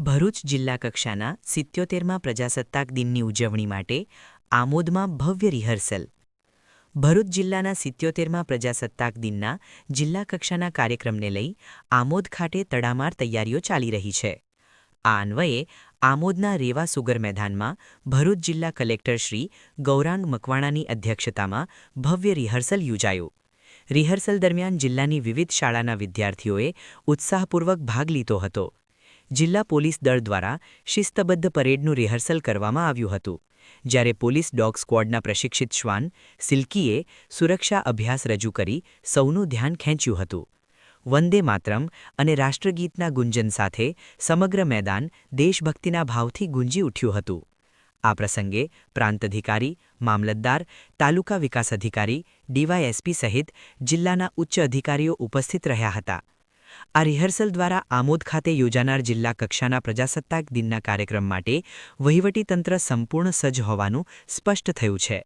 ભરૂચ જિલ્લા કક્ષાના સિત્યોતેરમાં પ્રજાસત્તાક દિનની ઉજવણી માટે આમોદમાં ભવ્ય રિહર્સલ. ભરૂચ જિલ્લાના સિત્યોતેરમાં પ્રજાસત્તાક દિનના જિલ્લા કક્ષાના કાર્યક્રમને લઈ આમોદ ખાતે તડામાર તૈયારીઓ ચાલી રહી છે. આ અન્વયે આમોદના રેવા સુગર મેદાનમાં ભરૂચ જિલ્લા કલેક્ટર શ્રી ગૌરાંગ મકવાણાની અધ્યક્ષતામાં ભવ્ય રિહર્સલ યોજાયું. રિહર્સલ દરમિયાન જિલ્લાની વિવિધ શાળાના વિદ્યાર્થીઓએ ઉત્સાહપૂર્વક ભાગ લીધો હતો. જિલ્લા પોલીસ દળ દ્વારા શિસ્તબદ્ધ પરેડનું રિહર્સલ કરવામાં આવ્યું હતું, જ્યારે પોલીસ ડોગ સ્ક્વોડના પ્રશિક્ષિત શ્વાન સિલ્કીએ સુરક્ષા અભ્યાસ રજૂ કરી સૌનું ધ્યાન ખેંચ્યું હતું. વંદે માતરમ અને રાષ્ટ્રગીતના ગુંજન સાથે સમગ્ર મેદાન દેશભક્તિના ભાવથી ગુંજી ઉઠ્યું હતું. આ પ્રસંગે પ્રાંત અધિકારી, મામલતદાર, તાલુકા વિકાસ અધિકારી, ડીવાયએસપી સહિત જિલ્લાના ઉચ્ચ અધિકારીઓ ઉપસ્થિત રહ્યા હતા. આ રિહર્સલ દ્વારા આમોદ ખાતે યોજાનાર જિલ્લા કક્ષાના પ્રજાસત્તાક દિનના કાર્યક્રમ માટે વહીવટીતંત્ર સંપૂર્ણ સજ્જ હોવાનું સ્પષ્ટ થયું છે.